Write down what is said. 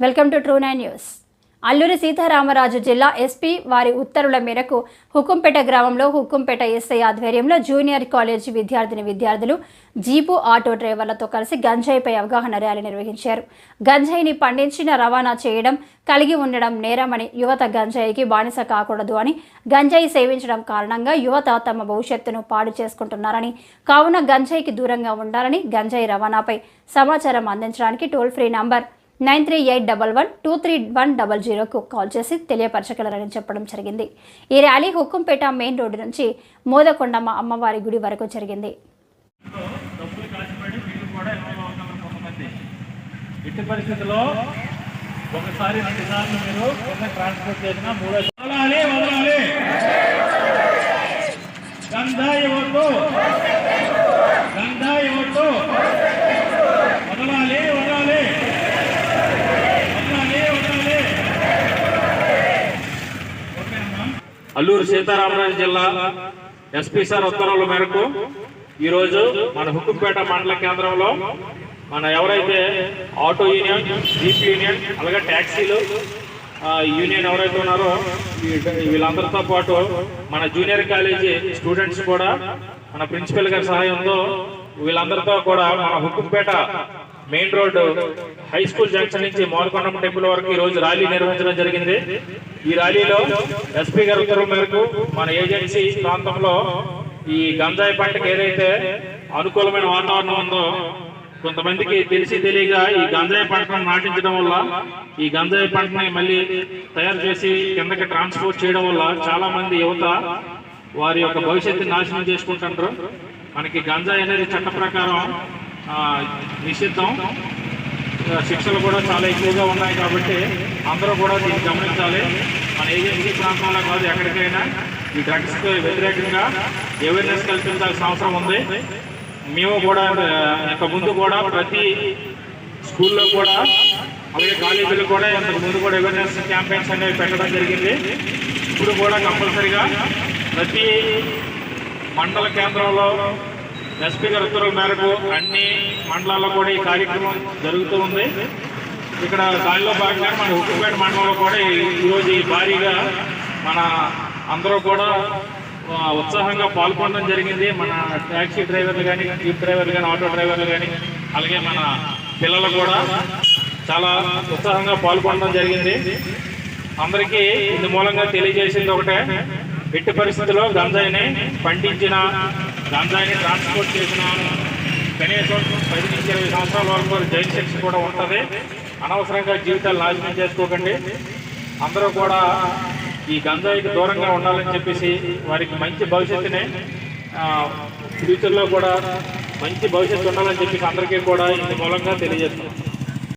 Welcome to true nine news. Alluri Sitaramaraju జిల్లా SP వారి ఉత్తర్వుల మేరకు హుకుంపేట గ్రామంలో హుకుంపేట ఎస్ఐ ఆధ్వర్యంలో జూనియర్ కాలేజీ విద్యార్థిని విద్యార్థులు జీపు ఆటో డ్రైవర్లతో కలిసి గంజాయిపై అవగాహన ర్యాలీ నిర్వహించారు. గంజాయిని పండించిన రవాణా చేయడం కలిగి ఉండడం నేరమని యువత గంజాయికి బానిస కాకూడదు అని గంజాయి సేవించడం కారణంగా యువత తమ భవిష్యత్తును పాడు చేసుకుంటున్నారని కావున గంజాయికి దూరంగా ఉండాలని గంజాయి రవాణాపై సమాచారం అందించడానికి toll free number nine three eight double one two three one double జీరోకు call చేసి తెలియపరచగలరని చెప్పడం జరిగింది. ఈ ర్యాలీ హుక్కుంపేట మెయిన్ రోడ్డు నుంచి మోదకొండమ్మ అమ్మవారి గుడి వరకు జరిగింది. ఒకసారి రెండు సార్లు మీరు కింద ట్రాన్స్పోర్ట్ చేసిన మూడో అల్లూరు సీతారామరాజు జిల్లా ఎస్పీ సార్ ఉత్తర్వుల మేరకు ఈరోజు మన హుకుంపేట మండల కేంద్రంలో మన ఎవరైతే ఆటో యూనియన్ జీప్ యూనియన్ అలాగే ట్యాక్సీలు యూనియన్ ఎవరైతే ఉన్నారో వీళ్ళందరితో పాటు మన జూనియర్ కాలేజీ స్టూడెంట్స్ కూడా మన ప్రిన్సిపల్ గారి సహాయంతో వీళ్ళందరితో కూడా మన Hukumpeta main road high school junction నుంచి మోరకొండమ్మ టెంపుల్ వరకు ఈ రోజు ర్యాలీ నిర్వహించడం జరిగింది. ఈ ర్యాలీలో ఎస్పీ గారి ఉత్తర్వు మేరకు మన ఏజెన్సీ ప్రాంతంలో ఈ గంజాయి పంటకు ఏదైతే అనుకూలమైన వాతావరణం ఉందో కొంతమందికి తెలిసి తెలియక ఈ గంజాయి పంటను నాటించడం వల్ల ఈ గంజాయి పంటని మళ్ళీ తయారు చేసి కిందకి ట్రాన్స్పోర్ట్ చేయడం వల్ల చాలా మంది యువత వారి యొక్క భవిష్యత్తుని నాశనం చేసుకుంటుంటారు మనకి గంజాయి అనేది చట్ట ప్రకారం నిషిద్ధం. శిక్షలు కూడా చాలా ఎక్కువగా ఉన్నాయి కాబట్టి అందరూ కూడా దీన్ని గమనించాలి. మన ఏజెన్సీ ప్రాంతంలో కాదు ఎక్కడికైనా ఈ డ్రగ్స్కి వ్యతిరేకంగా అవేర్నెస్ కల్పించాల్సిన అవసరం ఉంది. మేము కూడా ఇంత ముందు కూడా ప్రతి స్కూల్లో కూడా అలాగే కాలేజీలో కూడా ఇంతకు ముందు కూడా అవేర్నెస్ క్యాంపెయిన్స్ అనేవి పెట్టడం జరిగింది. ఇప్పుడు కూడా కంపల్సరిగా ప్రతి మండల కేంద్రంలో ఎస్పీ గారి ఉత్తర్వుల మేరకు అన్ని మండలాల్లో కూడా ఈ కార్యక్రమం జరుగుతూ ఉంది. ఇక్కడ దానిలో భాగంగా మన ఉక్కుపేట మండలంలో కూడా ఈరోజు ఈ భారీగా మన అందరూ కూడా ఉత్సాహంగా పాల్గొనడం జరిగింది. మన ట్యాక్సీ డ్రైవర్లు కానీ జీప్ డ్రైవర్లు కానీ ఆటో డ్రైవర్లు కానీ అలాగే మన పిల్లలు కూడా చాలా ఉత్సాహంగా పాల్గొనడం జరిగింది. అందరికీ ఇందు మూలంగా తెలియజేసింది ఒకటే ఎట్టి పరిస్థితుల్లో గంజాయిని పండించిన గంజాయిని ట్రాన్స్పోర్ట్ చేసిన కనీసం పది నుంచి ఇరవై సంవత్సరాల వరకు జైలు శిక్ష కూడా ఉంటుంది. అనవసరంగా జీవితాలు నాశనం చేసుకోకండి. అందరూ కూడా ఈ గంజాయికి దూరంగా ఉండాలని చెప్పేసి వారికి మంచి భవిష్యత్తుని ఫ్యూచర్లో కూడా మంచి భవిష్యత్తు ఉండాలని చెప్పేసి అందరికీ కూడా ఇందు మూలంగా తెలియజేస్తున్నాం.